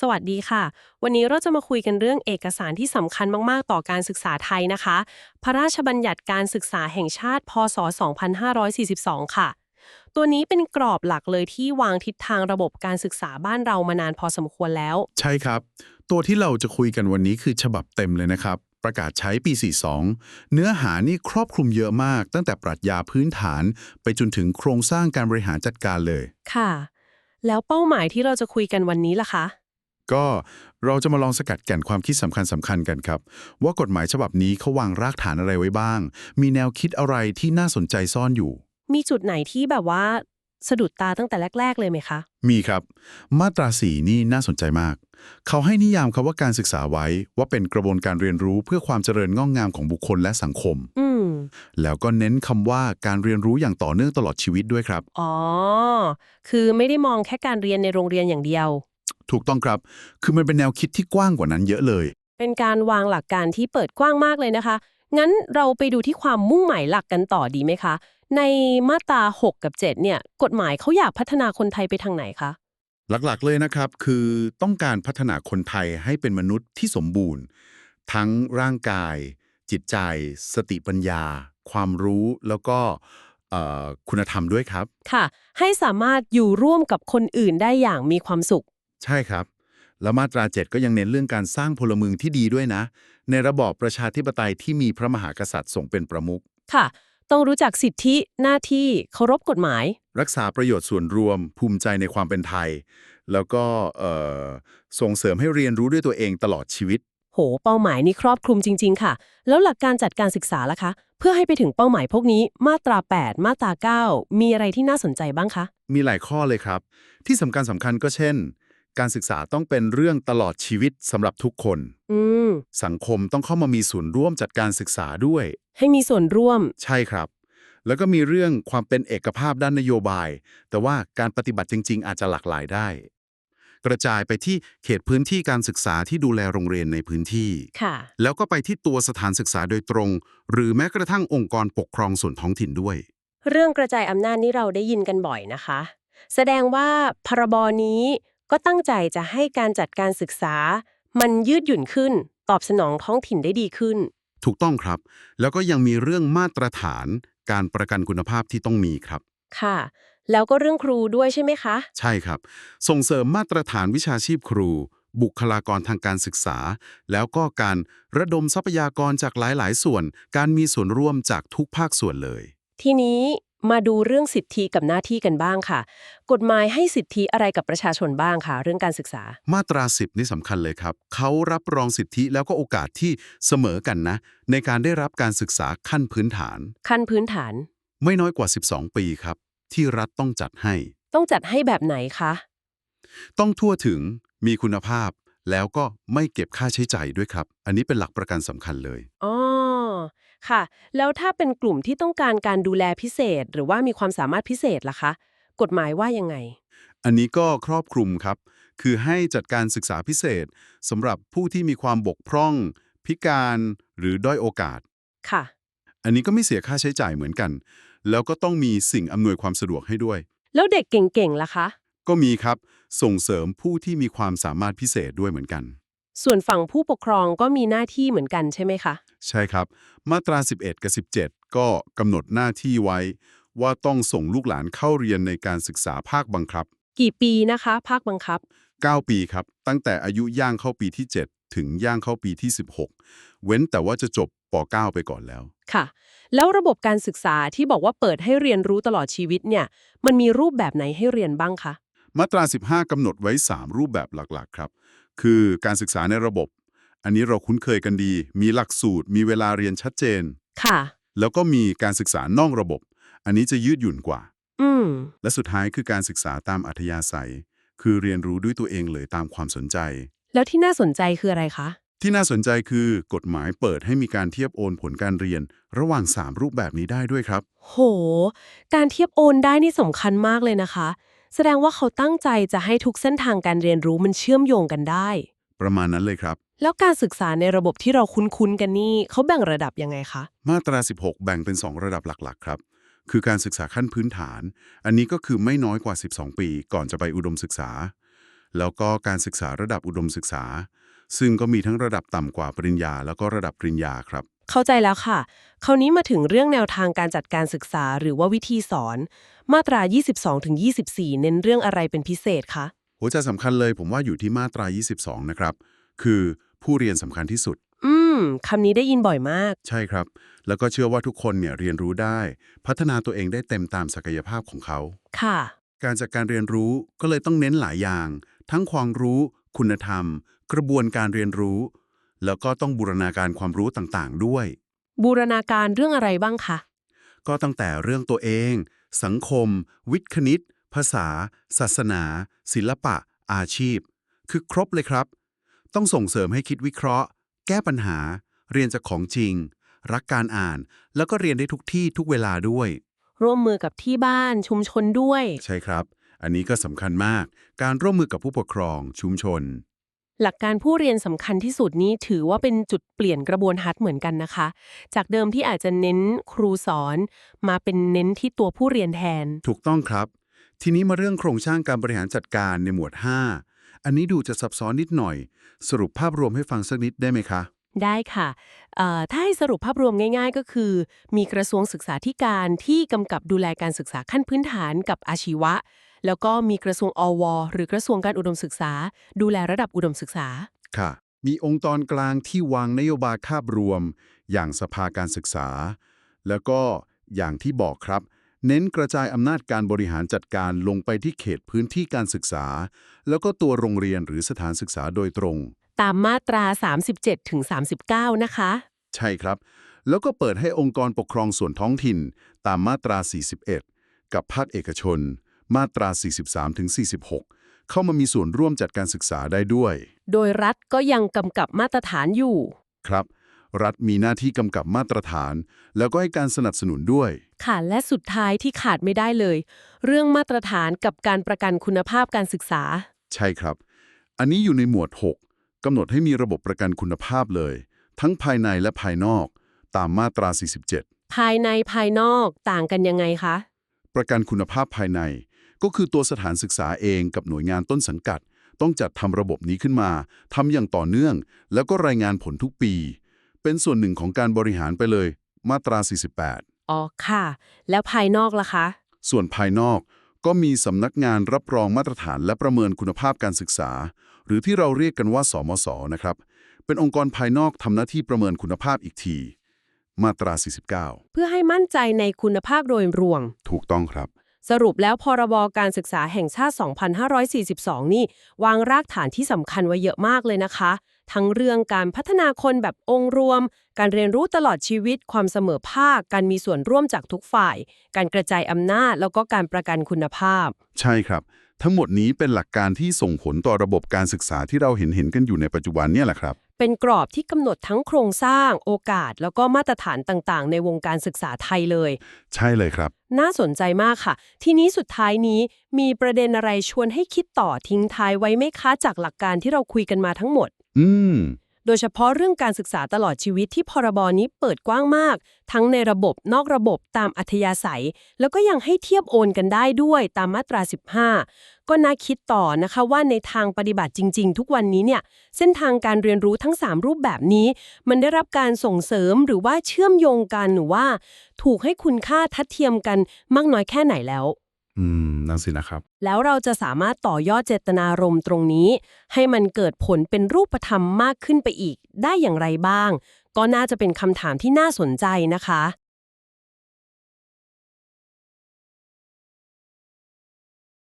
สวัสดีค่ะ วันนี้เราจะมาคุยกันเรื่องเอกสารที่สำคัญมาก ๆ ต่อการศึกษาไทยนะคะ พระราชบัญญัติการศึกษาแห่งชาติ พศ 2542 ค่ะ ตัวนี้เป็นกรอบหลักเลยที่วางทิศทางระบบการศึกษาบ้านเรามานานพอสมควรแล้ว ใช่ครับ ตัวที่เราจะคุยกันวันนี้คือฉบับเต็มเลยนะครับ ประกาศใช้ปี 42 เนื้อหานี่ครอบคลุมเยอะมาก ตั้งแต่ปรัชญาพื้นฐาน ไปจนถึงโครงสร้างการบริหารจัดการเลย ค่ะ แล้วเป้าหมายที่เราจะคุยกันวันนี้ล่ะคะ ก็เราจะมาลองสกัดแก่นความคิดสำคัญสำคัญๆกันครับ ว่ากฎหมายฉบับนี้เขาวางรากฐานอะไรไว้บ้าง มีแนวคิดอะไรที่น่าสนใจซ่อนอยู่ มีจุดไหนที่แบบว่าสะดุดตาตั้งแต่แรก ๆ เลยไหมคะ มีครับ มาตราสีนี่น่าสนใจมาก เขาให้นิยามคำว่าการศึกษาไว้ ว่าเป็นกระบวนการเรียนรู้เพื่อความเจริญงอกงามของบุคคลและสังคม อืม แล้วก็เน้นคำว่าการเรียนรู้อย่างต่อเนื่องตลอดชีวิตด้วยครับ อ๋อ คือไม่ได้มองแค่การเรียนในโรงเรียนอย่างเดียว ถูกต้องครับ คือมันเป็นแนวคิดที่กว้างกว่านั้นเยอะเลย เป็นการวางหลักการที่เปิดกว้างมากเลยนะคะ งั้นเราไปดูที่ความมุ่งหมายหลักกันต่อดีไหมคะ ในมาตรา 6 กับ 7 เนี่ย กฎหมายเขาอยากพัฒนาคนไทยไปทางไหนคะ หลักๆเลยนะครับ คือต้องการพัฒนาคนไทยให้เป็นมนุษย์ที่สมบูรณ์ ทั้งร่างกาย จิตใจ สติปัญญา ความรู้แล้วก็เอ่อคุณธรรมด้วยครับ ค่ะ ให้สามารถอยู่ร่วมกับคนอื่นได้อย่างมีความสุข ใช่ครับ แล้วมาตรา 7 ก็ยังเน้นเรื่องการสร้างพลเมืองที่ดีด้วยนะ ในระบอบประชาธิปไตยที่มีพระมหากษัตริย์ทรงเป็นประมุขค่ะ ต้องรู้จักสิทธิหน้าที่เคารพกฎหมาย รักษาประโยชน์ส่วนรวม ภูมิใจในความเป็นไทย แล้วก็เอ่อส่งเสริมให้เรียนรู้ด้วยตัวเองตลอดชีวิต โห เป้าหมายนี้ครอบคลุมจริง ๆ ค่ะ แล้วหลักการจัดการศึกษาล่ะคะ เพื่อให้ไปถึงเป้าหมายพวกนี้ มาตรา 8 มาตรา 9 มีอะไรที่น่าสนใจบ้างคะ มีหลายข้อเลยครับ ที่สำคัญสำคัญก็เช่น การศึกษาต้องเป็นเรื่องตลอดชีวิตสำหรับทุกคน อืม สังคมต้องเข้ามามีส่วนร่วมจัดการศึกษาด้วย ให้มีส่วนร่วม ใช่ครับ แล้วก็มีเรื่องความเป็นเอกภาพด้านนโยบาย แต่ว่าการปฏิบัติจริง ๆ อาจจะหลากหลายได้ กระจายไปที่เขตพื้นที่การศึกษาที่ดูแลโรงเรียนในพื้นที่ ค่ะ แล้วก็ไปที่ตัวสถานศึกษาโดยตรง หรือแม้กระทั่งองค์กรปกครองส่วนท้องถิ่นด้วย เรื่องกระจายอำนาจนี่เราได้ยินกันบ่อยนะคะ แสดงว่าพรบนี้ ก็ตั้งใจจะให้การจัดการศึกษา มันยืดหยุ่นขึ้น ตอบสนองท้องถิ่นได้ดีขึ้น ถูกต้องครับ แล้วก็ยังมีเรื่องมาตรฐาน การประกันคุณภาพที่ต้องมีครับ ค่ะ แล้วก็เรื่องครูด้วยใช่ไหมคะ ใช่ครับ ส่งเสริมมาตรฐานวิชาชีพครู บุคลากรทางการศึกษา แล้วก็การระดมทรัพยากรจากหลาย ๆ ส่วน การมีส่วนร่วมจากทุกภาคส่วนเลย ทีนี้มาดูเรื่องสิทธิกับหน้าที่กันบ้างค่ะ กฎหมายให้สิทธิอะไรกับประชาชนบ้างคะเรื่องการศึกษา มาตรา 10 นี่สำคัญเลยครับ เขารับรองสิทธิแล้วก็โอกาสที่เสมอกันนะ ในการได้รับการศึกษาขั้นพื้นฐาน ขั้นพื้นฐาน ไม่น้อยกว่า 12 ปีครับ ที่รัฐต้องจัดให้ ต้องจัดให้แบบไหนคะ ต้องทั่วถึงมีคุณภาพ แล้วก็ไม่เก็บค่าใช้จ่ายด้วยครับ อันนี้เป็นหลักประกันสำคัญเลยอ๋อ ค่ะ แล้วถ้าเป็นกลุ่มที่ต้องการการดูแลพิเศษ หรือว่ามีความสามารถพิเศษล่ะคะ กฎหมายว่ายังไง อันนี้ก็ครอบคลุมครับ คือให้จัดการศึกษาพิเศษสำหรับผู้ที่มีความบกพร่อง พิการหรือด้อยโอกาส ค่ะ อันนี้ก็ไม่เสียค่าใช้จ่ายเหมือนกัน แล้วก็ต้องมีสิ่งอำนวยความสะดวกให้ด้วย แล้วเด็กเก่งๆล่ะคะ ก็มีครับ ส่งเสริมผู้ที่มีความสามารถพิเศษด้วยเหมือนกัน ส่วนฝั่งผู้ปกครองก็มีหน้าที่เหมือนกันใช่ไหมคะ ใช่ครับ มาตรา 11 กับ 17 ก็กำหนดหน้าที่ไว้ ว่าต้องส่งลูกหลานเข้าเรียนในการศึกษาภาคบังคับ กี่ปีนะคะ ภาคบังคับ 9 ปีครับ ตั้งแต่อายุย่างเข้าปีที่ 7 ถึงย่างเข้าปีที่ 16 เว้นแต่ว่าจะจบป .9 ไปก่อนแล้ว ค่ะ แล้วระบบการศึกษาที่บอกว่าเปิดให้เรียนรู้ตลอดชีวิตเนี่ย มันมีรูปแบบไหนให้เรียนบ้างคะ มาตรา 15 กำหนดไว้ 3 รูปแบบหลักๆ ครับ คือการศึกษาในระบบ อันนี้เราคุ้นเคยกันดี มีหลักสูตร มีเวลาเรียนชัดเจน ค่ะ แล้วก็มีการศึกษานอกระบบ อันนี้จะยืดหยุ่นกว่า อืม และสุดท้ายคือการศึกษาตามอัธยาศัย คือเรียนรู้ด้วยตัวเองเลยตามความสนใจ แล้วที่น่าสนใจคืออะไรคะ ที่น่าสนใจคือกฎหมายเปิดให้มีการเทียบโอนผลการเรียน ระหว่าง 3 รูปแบบนี้ได้ด้วยครับ โห การเทียบโอนได้นี่สำคัญมากเลยนะคะ แสดงว่าเขาตั้งใจจะให้ทุกเส้นทางการเรียนรู้มันเชื่อมโยงกันได้ ประมาณนั้นเลยครับ แล้วการศึกษาในระบบที่เราคุ้นๆกันนี่เขาแบ่งระดับยังไงคะ มาตรา 16 แบ่งเป็น 2 ระดับหลัก ๆ ครับ คือการศึกษาขั้นพื้นฐาน อันนี้ก็คือไม่น้อยกว่า 12 ปี ก่อนจะไปอุดมศึกษา แล้วก็การศึกษาระดับอุดมศึกษา ซึ่งก็มีทั้งระดับต่ำกว่าปริญญา แล้วก็ระดับปริญญาครับ เข้าใจแล้วค่ะ คราวนี้มาถึงเรื่องแนวทางการจัดการศึกษาหรือว่าวิธีสอน มาตรา 22-24 เน้นเรื่องอะไรเป็นพิเศษคะ หัวใจสำคัญเลยผมว่าอยู่ที่มาตรา 22 นะครับ คือผู้เรียนสำคัญที่สุด อืมคำนี้ได้ยินบ่อยมาก ใช่ครับ แล้วก็เชื่อว่าทุกคนเนี่ยเรียนรู้ได้ พัฒนาตัวเองได้เต็มตามศักยภาพของเขา ค่ะ การจัดการเรียนรู้ก็เลยต้องเน้นหลายอย่าง ทั้งความรู้ คุณธรรม กระบวนการเรียนรู้ แล้วก็ต้องบูรณาการความรู้ต่างๆ ด้วย บูรณาการเรื่องอะไรบ้างคะ ก็ตั้งแต่เรื่องตัวเอง สังคม วิทย์คณิต ภาษา ศาสนา ศิลปะ อาชีพ คือครบเลยครับ ต้องส่งเสริมให้คิดวิเคราะห์ แก้ปัญหา เรียนจากของจริง รักการอ่าน แล้วก็เรียนได้ทุกที่ทุกเวลาด้วย ร่วมมือกับที่บ้านชุมชนด้วย ใช่ครับ อันนี้ก็สำคัญมาก การร่วมมือกับผู้ปกครองชุมชน หลักการผู้เรียนสำคัญที่สุดนี้ถือว่าเป็นจุดเปลี่ยนกระบวนทัศน์เหมือนกันนะคะ จากเดิมที่อาจจะเน้นครูสอนมาเป็นเน้นที่ตัวผู้เรียนแทน ถูกต้องครับ ทีนี้มาเรื่องโครงสร้างการบริหารจัดการในหมวด 5 อันนี้ดูจะซับซ้อนนิดหน่อย สรุปภาพรวมให้ฟังสักนิดได้ไหมคะได้ค่ะเอ่อถ้าให้สรุปภาพรวมง่าย ๆ ก็คือ มีกระทรวงศึกษาธิการที่กำกับดูแลการศึกษาขั้นพื้นฐานกับอาชีวะ แล้วก็มีกระทรวงอว หรือกระทรวงการอุดมศึกษา ดูแลระดับอุดมศึกษา ค่ะ มีองค์กรกลางที่วางนโยบายภาพรวม อย่างสภาการศึกษา แล้วก็อย่างที่บอกครับ เน้นกระจายอำนาจการบริหารจัดการลงไปที่เขตพื้นที่การศึกษา แล้วก็ตัวโรงเรียนหรือสถานศึกษาโดยตรง ตามมาตรา 37ถึง39 นะคะ ใช่ครับ แล้วก็เปิดให้องค์กรปกครองส่วนท้องถิ่น ตามมาตรา 41 กับภาคเอกชน มาตรา 43ถึง46 เข้ามามีส่วนร่วมจัดการศึกษาได้ด้วย โดยรัฐก็ยังกำกับมาตรฐานอยู่ ครับ รัฐมีหน้าที่กำกับมาตรฐาน แล้วก็ให้การสนับสนุนด้วย ค่ะและสุดท้ายที่ขาดไม่ได้เลย เรื่องมาตรฐานกับการประกันคุณภาพการศึกษา ใช่ครับ อันนี้อยู่ในหมวด 6กำหนดให้มีระบบประกันคุณภาพเลย ทั้งภายในและภายนอก ตามมาตรา 47 ภายในภายนอกต่างกันยังไงคะ ประกันคุณภาพภายใน ก็คือตัวสถานศึกษาเองกับหน่วยงานต้นสังกัด ต้องจัดทำระบบนี้ขึ้นมาทำอย่างต่อเนื่อง แล้วก็รายงานผลทุกปี เป็นส่วนหนึ่งของการบริหารไปเลย มาตรา 48 อ๋อค่ะ แล้วภายนอกล่ะคะ ส่วนภายนอกก็มีสำนักงานรับรองมาตรฐานและประเมินคุณภาพการศึกษา หรือที่เราเรียกกันว่า สมศนะครับ เป็นองค์กรภายนอกทำหน้าที่ประเมินคุณภาพอีกที มาตรา 49 เพื่อให้มั่นใจในคุณภาพโดยรวม ถูกต้องครับ สรุปแล้วพรบการศึกษาแห่งชาติ 2542 นี่ วางรากฐานที่สำคัญไว้เยอะมากเลยนะคะ ทั้งเรื่องการพัฒนาคนแบบองค์รวม การเรียนรู้ตลอดชีวิต ความเสมอภาค การมีส่วนร่วมจากทุกฝ่าย การกระจายอำนาจ แล้วก็การประกันคุณภาพ ใช่ครับ ทั้งหมดนี้เป็นหลักการที่ส่งผลต่อระบบการศึกษาที่เราเห็นเห็นกันอยู่ในปัจจุบันเนี่ยแหละครับ เป็นกรอบที่กำหนดทั้งโครงสร้างโอกาส แล้วก็มาตรฐานต่างๆ ในวงการศึกษาไทยเลย ใช่เลยครับ น่าสนใจมากค่ะ ทีนี้สุดท้ายนี้มีประเด็นอะไรชวนให้คิดต่อทิ้งท้ายไว้ไหมคะจากหลักการที่เราคุยกันมาทั้งหมด อืม โดยเฉพาะเรื่องการศึกษาตลอดชีวิตที่พรบนี้เปิดกว้างมาก ทั้งในระบบนอกระบบตามอัธยาศัย แล้วก็ยังให้เทียบโอนกันได้ด้วยตามมาตรา 15 ก็น่าคิดต่อนะคะว่าในทางปฏิบัติจริง ๆ ทุกวันนี้เนี่ยเส้นทางการเรียนรู้ทั้ง 3 รูปแบบนี้ มันได้รับการส่งเสริมหรือว่าเชื่อมโยงกันหรือว่า ถูกให้คุณค่าทัดเทียมกันมากน้อยแค่ไหนแล้ว อืมนั่นสินะครับ แล้วเราจะสามารถต่อยอดเจตนารมณ์ตรงนี้ ให้มันเกิดผลเป็นรูปธรรมมากขึ้นไปอีก ได้อย่างไรบ้าง ก็น่าจะเป็นคำถามที่น่าสนใจนะคะ